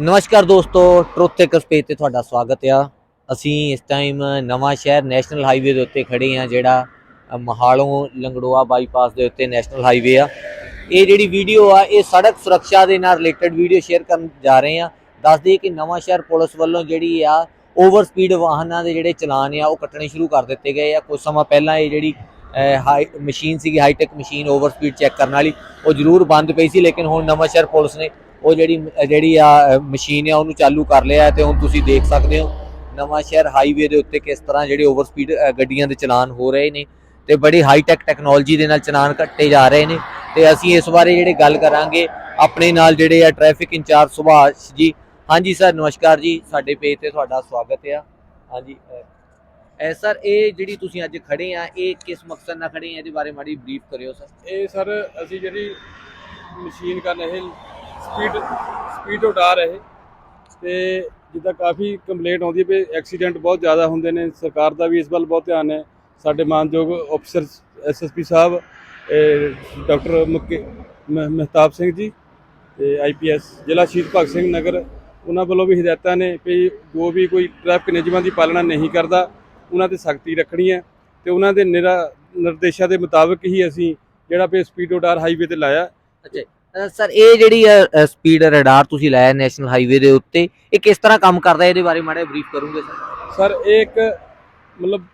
ਨਮਸਕਾਰ ਦੋਸਤੋ truth takers page ਤੇ ਤੁਹਾਡਾ ਸਵਾਗਤ ਆ। ਅਸੀਂ ਇਸ ਟਾਈਮ ਨਵਾਂ ਸ਼ਹਿਰ ਨੈਸ਼ਨਲ ਹਾਈਵੇ ਦੇ ਉੱਤੇ ਖੜੇ ਆ ਜਿਹੜਾ ਅ, ਮਹਾਲੋਂ ਲੰਗੜੋਆ ਬਾਈਪਾਸ ਦੇ ਉੱਤੇ ਨੈਸ਼ਨਲ ਹਾਈਵੇ ਆ। ਇਹ ਜਿਹੜੀ ਵੀਡੀਓ ਆ ਇਹ ਸੜਕ ਸੁਰੱਖਿਆ ਦੇ ਨਾਲ ਰਿਲੇਟਡ ਵੀਡੀਓ ਸ਼ੇਅਰ ਕਰਨ ਜਾ ਰਹੇ ਆ। ਦੱਸ ਦਈਏ ਕਿ ਨਵਾਂ ਸ਼ਹਿਰ ਪੁਲਿਸ ਵੱਲੋਂ ਜਿਹੜੀ ਆ ਓਵਰ ਸਪੀਡ ਵਾਹਨਾਂ ਦੇ ਜਿਹੜੇ ਚਲਾਨ ਆ ਉਹ ਕੱਟਣੇ ਸ਼ੁਰੂ ਕਰ ਦਿੱਤੇ ਗਏ ਆ। ਕੁਝ ਸਮਾਂ ਪਹਿਲਾਂ ਇਹ ਜਿਹੜੀ ਹਾਈ ਮਸ਼ੀਨ ਸੀਗੀ high tech machine over speed check ਕਰਨ ਵਾਲੀ ਉਹ ਜ਼ਰੂਰ ਬੰਦ ਪਈ ਸੀ ਲੇਕਿਨ ਹੁਣ ਨਵਾਂ ਸ਼ਹਿਰ ਪੁਲਿਸ ਨੇ ਉਹ ਜਿਹੜੀ ਜਿਹੜੀ ਆ ਮਸ਼ੀਨ ਆ, ਉਹਨੂੰ ਚਾਲੂ ਕਰ ਲਿਆ ਹੈ ਤੇ ਹੁਣ ਤੁਸੀਂ ਦੇਖ ਸਕਦੇ ਹੋ ਨਵਾਂ ਸ਼ਹਿਰ ਹਾਈਵੇ ਦੇ ਉੱਤੇ ਕਿਸ ਤਰ੍ਹਾਂ ਜਿਹੜੇ ਓਵਰ ਸਪੀਡ ਗੱਡੀਆਂ ਦੇ ਚਲਾਨ ਹੋ ਰਹੇ ਨੇ ਤੇ ਬੜੀ ਹਾਈ ਟੈਕ ਟੈਕਨੋਲੋਜੀ ਦੇ ਨਾਲ ਚਲਾਨ ਕੱਟੇ ਜਾ ਰਹੇ ਨੇ ਤੇ ਅਸੀਂ ਇਸ ਬਾਰੇ ਜਿਹੜੇ ਗੱਲ ਕਰਾਂਗੇ, ਆਪਣੇ ਨਾਲ ਜਿਹੜੇ ਆ ਟ੍ਰੈਫਿਕ ਇੰਚਾਰਜ ਸੁਭਾਸ਼ ਜੀ। ਹਾਂਜੀ ਸਰ ਨਮਸਕਾਰ ਜੀ, ਸਾਡੇ ਪੇਜ ਤੇ ਤੁਹਾਡਾ ਸਵਾਗਤ ਆ। ਹਾਂਜੀ ਐ ਸਰ ਇਹ ਜਿਹੜੀ ਤੁਸੀਂ ਅੱਜ ਖੜੇ ਆ, ਇਹ ਕਿਸ ਮਕਸਦ ਨਾਲ ਖੜੇ ਆ? ਇਹਦੇ ਬਾਰੇ ਮਾੜੀ ਬਰੀਫ ਕਰਿਓ ਸਰ ਇਹ ਸਰ ਅਸੀਂ ਜਿਹੜੀ ਮਸ਼ੀਨ ਕਰ ਰਹੇ ਸਪੀਡ ਸਪੀਡ ਉਡਾ ਰਹੇ ਤੇ ਜਿੱਦਾਂ ਕਾਫੀ ਕੰਪਲੇਂਟ ਆਉਂਦੀ ਹੈ ਵੀ ਐਕਸੀਡੈਂਟ ਬਹੁਤ ਜ਼ਿਆਦਾ ਹੁੰਦੇ ਨੇ ਸਰਕਾਰ ਦਾ ਵੀ ਇਸ ਵੱਲ ਬਹੁਤ ਧਿਆਨ ਹੈ ਸਾਡੇ ਮਾਨਯੋਗ ਅਫਸਰ ਐਸਐਸਪੀ ਸਾਹਿਬ ਡਾਕਟਰ ਮੁਕੇ ਮ- ਮਹਿਤਾਬ ਸਿੰਘ ਜੀ ਤੇ ਆਈਪੀਐਸ ਜ਼ਿਲ੍ਹਾ ਸ਼ਹੀਦ ਭਗਤ ਸਿੰਘ ਨਗਰ ਉਹਨਾਂ ਵੱਲੋਂ ਵੀ ਹਦਾਇਤਾਂ ਨੇ ਵੀ ਜੋ ਵੀ ਕੋਈ ਟ੍ਰੈਫਿਕ ਨਿਯਮਾਂ ਦੀ ਪਾਲਣਾ ਨਹੀਂ ਕਰਦਾ ਉਹਨਾਂ ਤੇ ਸਖਤੀ ਰੱਖਣੀ ਹੈ ਤੇ ਉਹਨਾਂ ਦੇ ਨਿਰਾ- ਨਿਰਦੇਸ਼ਾਂ ਦੇ ਮੁਤਾਬਕ ਹੀ ਅਸੀਂ ਜਿਹੜਾ ਵੀ ਸਪੀਡ ਉਡਾਰ ਹਾਈਵੇ ਤੇ ਲਾਇਆ ਅ, ਸਰ ਇਹ ਜਿਹੜੀ ਸਪੀਡ ਰਡਾਰ ਤੁਸੀਂ ਲਾਇਆ ਨੈਸ਼ਨਲ ਹਾਈਵੇ ਦੇ ਉੱਤੇ ਇਹ ਕਿਸ ਤਰ੍ਹਾਂ ਕੰਮ ਕਰਦਾ? ਇਹਦੇ ਬਾਰੇ ਮਾੜਾ ਬਰੀਫ ਕਰੋਗੇ ਸਰ। ਸਰ ਇਹ ਇੱਕ ਮਤਲਬ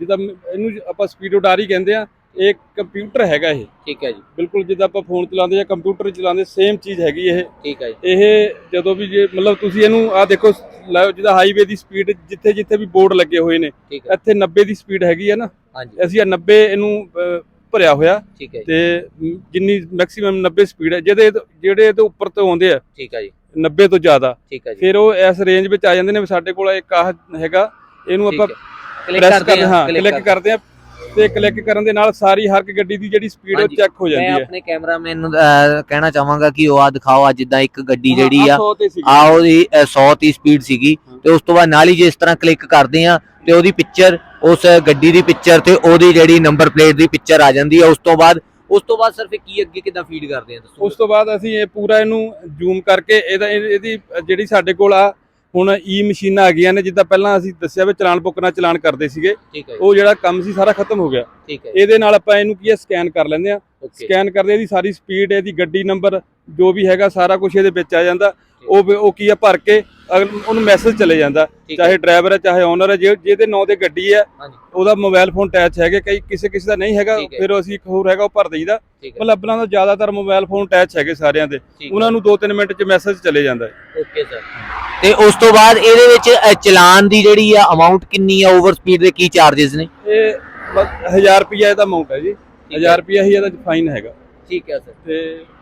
ਜਿੱਦਾਂ ਇਹਨੂੰ ਆਪਾਂ ਸਪੀਡ ਉਡਾਰ ਹੀ ਕਹਿੰਦੇ ਆ। ਇਹ ਕੰਪਿਊਟਰ ਹੈਗਾ ਇਹ। ਠੀਕ ਹੈ ਜੀ। ਬਿਲਕੁਲ ਜਿੱਦਾਂ ਆਪਾਂ ਫੋਨ ਚਲਾਉਂਦੇ ਜਾਂ ਕੰਪਿਊਟਰ ਚਲਾਉਂਦੇ ਸੇਮ ਚੀਜ਼ ਹੈਗੀ ਇਹ। ਠੀਕ ਹੈ ਜੀ। ਇਹ ਜਦੋਂ ਵੀ ਜੇ ਮਤਲਬ ਤੁਸੀਂ ਇਹਨੂੰ ਆ ਦੇਖੋ ਲਾਓ ਜਿੱਦਾਂ ਹਾਈਵੇ ਦੀ ਸਪੀਡ ਜਿੱਥੇ ਜਿੱਥੇ ਵੀ ਬੋਰਡ ਲੱਗੇ ਹੋਏ ਨੇ ਇੱਥੇ 90 ਦੀ ਸਪੀਡ ਹੈਗੀ ਹੈ ਨਾ। ਹਾਂਜੀ। ਅਸੀਂ ਆ 90 ਇਹਨੂੰ ਭਰਿਆ ਹੋਇਆ। ਠੀਕ ਹੈ ਜੀ। ਤੇ ਮ, ਜਿੰਨੀ ਮੈਕਸਿਮਮ 90 ਸਪੀਡ ਹੈ ਜਿਹਦੇ ਜਿਹੜੇ ਇਹਦੇ ਉੱਪਰ ਤੋਂ ਆਉਂਦੇ ਆ ਠੀਕ ਹੈ ਜੀ। 90 ਤੋਂ ਜ਼ਿਆਦਾ। ਠੀਕ ਹੈ ਜੀ। ਫਿਰ ਉਹ ਇਸ ਰੇਂਜ ਵਿੱਚ ਆ ਜਾਂਦੇ ਨੇ ਵੀ ਸਾਡੇ ਕੋਲ ਇੱਕ ਆਹ ਹੈਗਾ ਇਹਨੂੰ ਆਪਾਂ ਕਲਿੱਕ ਪ੍ਰੈਸ ਕਰਦੇ ਹਾਂ ਕਲਿੱਕ ਕਰਦੇ ਹਾਂ। ਤੇ ਕਲਿੱਕ ਕਰਨ ਦੇ ਨਾਲ ਸਾਰੀ ਹਰ ਇੱਕ ਗੱਡੀ ਦੀ ਜਿਹੜੀ ਸਪੀਡ ਉਹ ਹਾਂਜੀ। ਚੈੱਕ ਹੋ ਮੈਂ ਜਾਂਦੀ ਹੈ। ਆਪਣੇ ਕੈਮਰਾਮੈਨ ਨੂੰ ਕਹਿਣਾ ਚਾਹਾਂਗਾ ਕਿ ਉਹ ਆ ਦਿਖਾਓ ਆ ਜਿੱਦਾਂ ਇੱਕ ਗੱਡੀ ਜਿਹੜੀ ਆ। ਆ ਉਹਦੀ ਅ, 100 ਦੀ ਸਪੀਡ ਸੀਗੀ ਤੇ ਉਸ ਤੋਂ ਬਾਅਦ ਨਾਲ ਹੀ ਜੇ ਇਸ ਤਰ੍ਹਾਂ ਕਲਿੱਕ ਕਰਦੇ ਆ ਤੇ ਉਹਦੀ ਪਿਕਚਰ ਉਸ ਗੱਡੀ ਦੀ ਪਿਕਚਰ ਤੇ ਉਹਦੀ ਜਿਹੜੀ ਨੰਬਰ ਪਲੇਟ ਦੀ ਪਿਕਚਰ ਆ ਜਾਂਦੀ ਹੈ ਉਸ ਤੋਂ ਬਾਅਦ ਉਸ ਤੋਂ ਬਾਅਦ ਸਿਰਫ ਕੀ ਅੱਗੇ ਕਿਦਾਂ ਫੀਡ ਕਰਦੇ ਆ ਦੱਸੋ ਉਸ ਤੋਂ ਬਾਅਦ ਅਸੀਂ ਇਹ ਪੂਰਾ ਇਹਨੂੰ ਜ਼ੂਮ ਕਰਕੇ ਇਹਦਾ ਇਹ- ਇਹਦੀ ਜਿਹੜੀ ਸਾਡੇ ਕੋਲ ਆ ਹੁਣ ਈ ਮਸ਼ੀਨਾਂ ਆ ਗਈਆਂ ਨੇ ਜਿੱਦਾਂ ਪਹਿਲਾਂ ਅਸੀਂ ਦੱਸਿਆ ਵੀ ਚਲਾਨ ਬੁੱਕ ਨਾਲ ਚਲਾਨ ਕਰਦੇ ਸੀਗੇ ਉਹ ਜਿਹੜਾ ਕੰਮ ਸੀ ਸਾਰਾ ਖਤਮ ਹੋ ਗਿਆ। ਇਹਦੇ ਨਾਲ ਆਪਾਂ ਇਹਨੂੰ ਕੀ ਹੈ ਸਕੈਨ ਕਰ ਲੈਂਦੇ ਆ। ਸਕੈਨ ਕਰਦੇ ਇਹਦੀ ਸਾਰੀ ਸਪੀਡ ਇਹਦੀ ਗੱਡੀ ਨੰਬਰ ਜੋ ਵੀ ਹੈਗਾ ਸਾਰਾ ਕੁਝ ਇਹਦੇ ਵਿੱਚ ਆ ਜਾਂਦਾ। ਉਹ ਉਹ ਕੀ ਆ ਭਰ ਕੇ ਉਹਨੂੰ ਮੈਸੇਜ ਚਲੇ ਜਾਂਦਾ ਚਾਹੇ ਡਰਾਈਵਰ ਹੈ ਚਾਹੇ ਓਨਰ ਹੈ ਜੇ- ਜਿਹਦੇ ਨਾਂ ਤੇ ਗੱਡੀ ਹੈ ਉਹਦਾ ਮੋਬਾਈਲ ਫੋਨ ਅਟੈਚ ਹੈਗੇ ਕਈ ਕਿਸੇ ਕਿਸੇ ਦਾ ਨਹੀਂ ਹੈਗਾ। ਫਿਰ ਅਸੀਂ ਇੱਕ ਹੋਰ ਹੈਗਾ ਉਹ ਭਰ ਦਈਦਾ। ਆਪਣਾ ਤਾਂ ਜ਼ਿਆਦਾਤਰ ਮੋਬਾਈਲ ਫੋਨ ਅਟੈਚ ਹੈਗੇ ਸਾਰਿਆਂ ਦੇ। ਉਹਨਾਂ ਨੂੰ 2-3 ਮਿੰਟ 'ਚ ਮੈਸੇਜ ਚਲੇ ਜਾਂਦਾ ਹੈ। ਓਕੇ ਸਰ ਤੇ ਉਸ ਤੋਂ ਬਾਅਦ ਇਹਦੇ ਵਿੱਚ ਚਲਾਨ ਦੀ ਜਿਹੜੀ ਆ ਅਮਾਉਂਟ ਕਿੰਨੀ ਆ ਓਵਰ ਸਪੀਡ ਦੇ ਕੀ ਚਾਰजेस ਨੇ? ਇਹ 1000 ਰੁਪਿਆ ਇਹਦਾ ਅਮਾਉਂਟ ਹੈ ਜੀ। 1000 ਰੁਪਿਆ ਹੀ ਇਹਦਾ ਫਾਈਨ ਹੈਗਾ। ਠੀਕ ਹੈ ਸਰ ਤੇ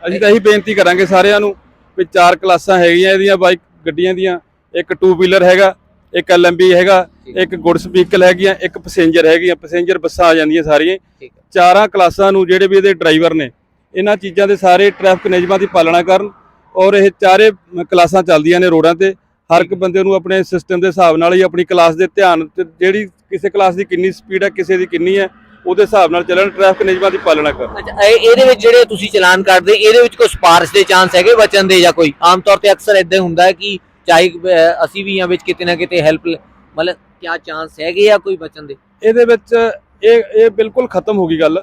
ਅਸੀਂ ਤਾਂ ਇਹੀ ਬੇਨਤੀ ਕਰਾਂਗੇ ਸਾਰਿਆਂ ਨੂੰ ਵੀ ਚਾਰ ਕਲਾਸਾਂ ਹੈਗੀਆਂ ਇਹਦੀਆਂ ਬਾਈਕ ਗੱਡੀਆਂ ਦੀਆਂ ਇੱਕ ਟੂ ਵੀਲਰ ਹੈਗਾ ਇੱਕ ਐਲਐਮਬੀ ਹੈਗਾ ਇੱਕ ਗੁੱਡਸ ਵਹੀਕਲ ਹੈਗੀਆਂ ਇੱਕ ਪੈਸੇਂਜਰ ਹੈਗੀਆਂ ਪੈਸੇਂਜਰ ਬੱਸਾਂ ਆ ਜਾਂਦੀਆਂ ਸਾਰੀਆਂ। ਚਾਰਾਂ ਕਲਾਸਾਂ ਨੂੰ ਜਿਹੜੇ ਵੀ ਇਹਦੇ ਡਰਾਈਵਰ ਨੇ ਇਹਨਾਂ ਚੀਜ਼ਾਂ ਦੇ ਸਾਰੇ ਟ੍ਰੈਫਿਕ ਨਿਯਮਾਂ ਦੀ ਪਾਲਣਾ ਕਰਨ ਔਰ ਇਹ ਚਾਰੇ ਕਲਾਸਾਂ ਚੱਲਦੀਆਂ ਨੇ ਰੋਡਾਂ ਤੇ। ਹਰ ਇੱਕ ਬੰਦੇ ਨੂੰ ਆਪਣੇ ਸਿਸਟਮ ਦੇ ਹਿਸਾਬ ਨਾਲ ਹੀ ਆਪਣੀ ਕਲਾਸ ਦੇ ਧਿਆਨ ਤੇ ਜਿਹੜੀ ਕਿਸੇ ਕਲਾਸ ਦੀ ਕਿੰਨੀ ਸਪੀਡ ਹੈ ਕਿਸੇ ਦੀ ਕਿੰਨੀ ਹੈ ਉਹਦੇ ਹਿਸਾਬ ਨਾਲ ਚੱਲਣ ਟ੍ਰੈਫਿਕ ਨਿਯਮਾਂ ਦੀ ਪਾਲਣਾ ਕਰਨ। ਅੱਛਾ ਇਹ- ਇਹਦੇ ਵਿੱਚ ਜਿਹੜੇ ਤੁਸੀਂ ਚਲਾਨ ਕੱਟਦੇ ਇਹਦੇ ਵਿੱਚ ਕੋਈ ਸਪਾਰਸ਼ ਦੇ ਚਾਂਸ ਹੈਗੇ ਬਚਣ ਦੇ ਜਾਂ ਕੋਈ? ਆਮ ਤੌਰ ਤੇ ਅਕਸਰ ਇਦਾਂ ਹੁੰਦਾ ਹੈ ਕਿ ਚਾਹੇ ਅਹ, ਅਸੀਂ ਵੀ ਜਾਂ ਵਿੱਚ ਕਿਤੇ ਨਾ ਕਿਤੇ ਹੈਲਪ ਮਤਲਬ ਕਿਆ ਚਾਂਸ ਹੈਗੇ ਆ ਕੋਈ ਬਚਣ ਦੇ? ਇਹਦੇ ਵਿੱਚ ਇਹ ਇਹ ਬਿਲਕੁਲ ਖਤਮ ਹੋ ਗਈ ਗੱਲ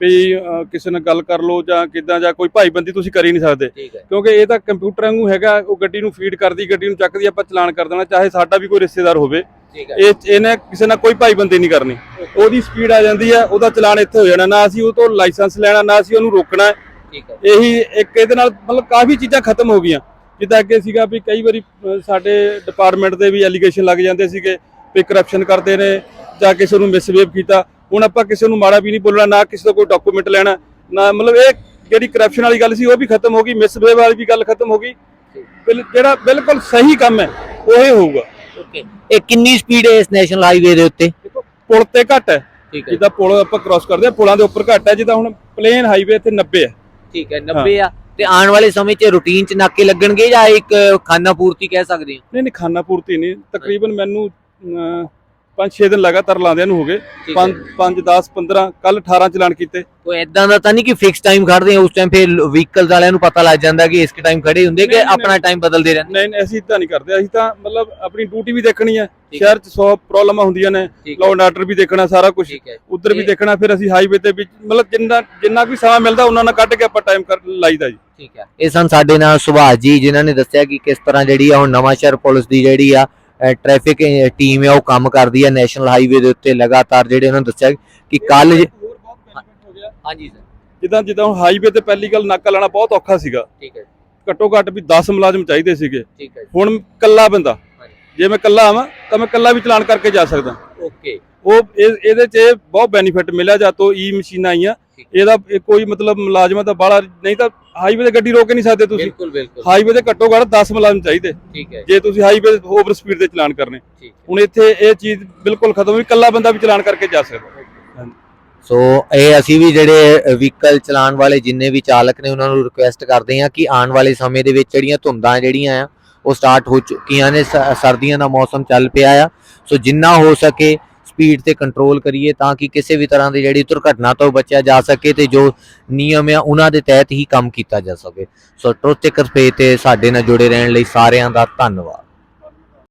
ਵੀ ਅਹ, ਕਿਸੇ ਨਾਲ ਗੱਲ ਕਰ ਲਓ ਜਾਂ ਕਿਦਾਂ ਜਾਂ ਕੋਈ ਭਾਈਬੰਦੀ ਤੁਸੀਂ ਕਰ ਹੀ ਨਹੀਂ ਸਕਦੇ। ਠੀਕ ਹੈ। ਕਿਉਂਕਿ ਇਹ ਤਾਂ ਕੰਪਿਊਟਰ ਵਾਂਗੂ ਹੈਗਾ ਉਹ ਗੱਡੀ ਨੂੰ ਫੀਡ ਕਰਦੀ ਗੱਡੀ ਨੂੰ ਚੱਕਦੀ ਆਪਾਂ ਚਲਾਨ ਕਰ ਦੇਣਾ ਚਾਹੇ ਸਾਡਾ ਵੀ ਕੋਈ ਰਿਸ਼ਤੇਦਾਰ ਹੋਵੇ। ਇਹ ਇਹਨੇ ਕਿਸੇ ਨਾਲ ਕੋਈ ਭਾਈਬੰਦੀ ਨਹੀਂ ਕਰਨੀ। ਉਹਦੀ ਸਪੀਡ ਆ ਜਾਂਦੀ ਆ ਉਹਦਾ ਚਲਾਨ ਇੱਥੇ ਹੋ ਜਾਣਾ। ਨਾ ਅਸੀਂ ਉਹ ਤੋਂ ਲਾਇਸੈਂਸ ਲੈਣਾ ਨਾ ਅਸੀਂ ਉਹਨੂੰ ਰੋਕਣਾ। ਹੈ। ਠੀਕ ਹੈ ਇਹੀ ਇੱਕ ਇਹਦੇ ਨਾਲ ਮਤਲਬ ਕਾਫੀ ਚੀਜ਼ਾਂ ਖਤਮ ਹੋ ਗਈਆਂ। ਜਿੱਦਾਂ ਅੱਗੇ ਸੀਗਾ ਵੀ ਕਈ ਵਾਰੀ ਸਾਡੇ ਡਿਪਾਰਟਮੈਂਟ ਦੇ ਵੀ ਐਲੀਗੇਸ਼ਨ ਲੱਗ ਜਾਂਦੇ ਸੀਗੇ ਵੀ ਕਰਪਸ਼ਨ ਕਰਦੇ ਨੇ ਜਾਂ ਕਿਸੇ ਨੂੰ ਮਿਸਬੀਹੇਵ ਕੀਤਾ। ਹੁਣ ਆਪਾਂ ਕਿਸੇ ਨੂੰ ਮਾੜਾ ਵੀ ਨਹੀਂ ਬੋਲਣਾ ਨਾ ਕਿਸੇ ਤੋਂ ਕੋਈ ਡਾਕੂਮੈਂਟ ਲੈਣਾ ਨਾ ਮਤਲਬ ਇਹ ਜਿਹੜੀ ਕਰਪਸ਼ਨ ਵਾਲੀ ਗੱਲ ਸੀ ਉਹ ਵੀ ਖਤਮ ਹੋ ਗਈ ਮਿਸਬੀਹੇਵ ਵਾਲੀ ਵੀ ਗੱਲ ਖਤਮ ਹੋ ਗਈ। ਜਿਹੜਾ ਬਿਲਕੁਲ ਸਹੀ ਕੰਮ ਹੈ ਉਹ ਹੀ ਹੋਊਗਾ। ਓਕੇ ਇਹ ਕਿੰਨੀ ਸਪੀਡ ਹੈ ਇਸ ਨੈਸ਼ਨਲ ਹਾਈਵੇ ਦੇ ਉੱਤੇ? ਦੇਖੋ ਪੁਲ ਤੇ ਘੱਟ ਹੈ। ਠੀਕ ਹੈ। ਜਿੱਦਾਂ ਪੁਲ ਆਪਾਂ ਕ੍ਰਾਸ ਕਰਦੇ ਆ ਪੁਲਾਂ ਦੇ ਉੱਪਰ ਘੱਟ ਹੈ ਜਿੱਦਾਂ ਹੁਣ ਪਲੇਨ ਹਾਈਵੇ ਤੇ 90 ਹੈ। ਠੀਕ ਹੈ 90 ਆ। ਤੇ ਆਉਣ ਵਾਲੇ ਸਮੇਂ 'ਚ ਰੂਟੀਨ 'ਚ ਨਾਕੇ ਲੱਗਣਗੇ ਜਾਂ ਇੱਕ ਖਾਨਾ ਪੂਰਤੀ ਕਹਿ ਸਕਦੇ ਹਾਂ? ਨਹੀਂ ਨਹੀਂ ਖਾਨਾ ਪੂਰਤੀ ਨਹੀਂ। ਤਕਰੀਬਨ ਮੈਨੂੰ 5-6 ਦਿਨ ਲਗਾਤਾਰ ਲਾਉਂਦਿਆਂ ਨੂੰ ਹੋ ਗਏ। ਠੀਕ ਹੈ। 5 5 10 15 ਕੱਲ 18 ਚਲਾਨ ਕੀਤੇ। ਕੋਈ ਇਦਾਂ ਦਾ ਤਾਂ ਨਹੀਂ ਕਿ ਫਿਕਸ ਟਾਈਮ ਖੜਦੇ ਆ ਉਸ ਟਾਈਮ ਫਿਰ ਵਹੀਕਲਸ ਵਾਲਿਆਂ ਨੂੰ ਪਤਾ ਲੱਗ ਜਾਂਦਾ ਕਿ ਇਸ ਟਾਈਮ ਖੜੇ ਹੁੰਦੇ ਕਿ ਆਪਣਾ ਟਾਈਮ ਬਦਲਦੇ ਰਹਿੰਦੇ ਨਹੀਂ ਨਹੀਂ ਅਸੀਂ ਤਾਂ ਨਹੀਂ ਕਰਦੇ। ਅਸੀਂ ਤਾਂ ਮਤਲਬ ਆਪਣੀ ਡਿਊਟੀ ਵੀ ਦੇਖਣੀ ਹੈ। ਸ਼ਹਿਰ 'ਚ 100 ਪ੍ਰੋਬਲਮਾਂ ਹੁੰਦੀਆਂ ਨੇ। ਲਾਅ ਐਂਡ ਆਰਡਰ ਵੀ ਦੇਖਣਾ ਸਾਰਾ ਕੁਝ ਉਧਰ ਵੀ ਦੇਖਣਾ ਫਿਰ ਅਸੀਂ ਹਾਈਵੇ ਤੇ ਵੀ ਮਤਲਬ ਜਿੰਨਾ ਜਿੰਨਾ ਵੀ ਸਮਾਂ ਮਿਲਦਾ ਉਹਨਾਂ ਨਾਲ ਕੱਢ ਕੇ ਆਪਾਂ ਟਾਈਮ ਕਰ ਲਾਈਦਾ ਜੀ। ਠੀਕ ਹੈ। ਇਹ ਸਨ ਸਾਡੇ ਨਾਲ ਸੁਭਾਸ਼ ਜੀ ਜਿਨ੍ਹਾਂ ਨੇ ਦੱਸਿਆ ਕਿ ਕਿਸ ਤਰ੍ਹਾਂ ਜਿਹੜੀ ਆ ਹੁਣ ਨਵਾਂ ਸ਼ਹਿਰ ਪੁਲਿਸ ਦੀ ਜਿਹੜੀ ਆ ਟ੍ਰੈਫਿਕ ਟੀਮ ਹੈ ਉਹ ਕੰਮ ਕਰਦੀ ਹੈ ਨੈਸ਼ਨਲ ਹਾਈਵੇ ਦੇ ਉੱਤੇ ਲਗਾਤਾਰ ਜਿਹੜੇ ਉਹਨਾਂ ਦੱਸਿਆ ਕਿ ਕੱਲ ਹਾਂਜੀ ਸਰ ਜਿੱਦਾਂ ਜਿੱਦਾਂ ਹੁਣ ਹਾਈਵੇ ਤੇ ਪਹਿਲੀ ਗੱਲ ਨਾਕਾ ਲਾਣਾ ਬਹੁਤ ਔਖਾ ਸੀਗਾ। ਠੀਕ ਹੈ ਘੱਟੋ ਘੱਟ ਵੀ 10 ਮੁਲਾਜ਼ਮ ਚਾਹੀਦੇ ਸੀਗੇ। ਠੀਕ ਹੈ ਹੁਣ ਕੱਲਾ ਬੰਦਾ। ਜੇ ਮੈਂ ਕੱਲਾ ਆਵਾਂ ਤਾਂ ਮੈਂ ਕੱਲਾ ਵੀ ਚਲਾਨ ਕਰਕੇ ਜਾ ਸਕਦਾ। ਓਕੇ ਉਹ ਇਹ- ਇਹਦੇ 'ਚ ਇਹ ਬਹੁਤ ਬੈਨੀਫਿਟ ਮਿਲਿਆ ਜਾਂ ਤੋਂ ਈ ਮਸ਼ੀਨਾਂ ਆਈਆਂ। ਇਹਦਾ ਇਹ ਕੋਈ ਮਤਲਬ ਮੁਲਾਜ਼ਮਾਂ ਦਾ ਬਾਹਲਾ ਨਹੀਂ ਤਾਂ ਹਾਈਵੇ ਤੇ ਗੱਡੀ ਰੋਕ ਨਹੀਂ ਸਕਦੇ ਤੁਸੀਂ। ਬਿਲਕੁਲ ਬਿਲਕੁਲ। ਹਾਈਵੇ ਤੇ ਘੱਟੋ ਘੱਟ 10 ਮੁਲਾਜ਼ਮ ਚਾਹੀਦੇ। ਠੀਕ ਹੈ ਜੇ। ਤੁਸੀਂ ਹਾਈਵੇ ਓਵਰ ਸਪੀਡ ਤੇ ਚਲਾਨ ਕਰਨੇ। ਹੁਣ ਇੱਥੇ ਇਹ ਚੀਜ਼ ਬਿਲਕੁਲ ਖਤਮ ਹੋਈ ਕੱਲਾ ਬੰਦਾ ਵੀ ਚਲਾਨ ਕਰਕੇ ਜਾ ਸਕਦਾ। ਸੋ ਇਹ ਅਸੀਂ ਵੀ ਜਿਹੜੇ ਵਹੀਕਲ ਚਲਾਉਣ ਵਾਲੇ ਜਿੰਨੇ ਵੀ ਚਾਲਕ ਨੇ ਉਹਨਾਂ ਨੂੰ ਰਿਕੁਐਸਟ ਕਰਦੇ ਹਾਂ ਕਿ ਆਉਣ ਵਾਲੇ ਸਮੇਂ ਦੇ ਵਿੱਚ ਜਿਹੜੀਆਂ ਧੁੰਦਾਂ ਜਿਹੜੀਆਂ ਆ ਉਹ ਸਟਾਰਟ ਹੋ ਚੁੱਕੀਆਂ ਨੇ। ਸਰਦੀਆਂ ਦਾ ਮੌਸਮ ਚੱਲ ਪਿਆ ਆ। ਸੋ ਜਿੰਨਾ ਹੋ ਸਕੇ ਸਪੀਡ ਤੇ ਕੰਟਰੋਲ ਕਰੀਏ ਤਾਂ ਕਿ ਕਿਸੇ ਵੀ ਤਰ੍ਹਾਂ ਦੀ ਜਿਹੜੀ ਦੁਰਘਟਨਾ ਤੋਂ ਬਚਿਆ ਜਾ ਸਕੇ ਤੇ ਜੋ ਨਿਯਮ ਆ ਉਹਨਾਂ ਦੇ ਤਹਿਤ ਹੀ ਕੰਮ ਕੀਤਾ ਜਾ ਸਕੇ। ਸੋ ਟਰੁੱਥ ਤੇ ਕਰਪੇ ਤੇ ਸਾਡੇ ਨਾਲ ਜੁੜੇ ਰਹਿਣ ਲਈ ਸਾਰਿਆਂ ਦਾ ਧੰਨਵਾਦ।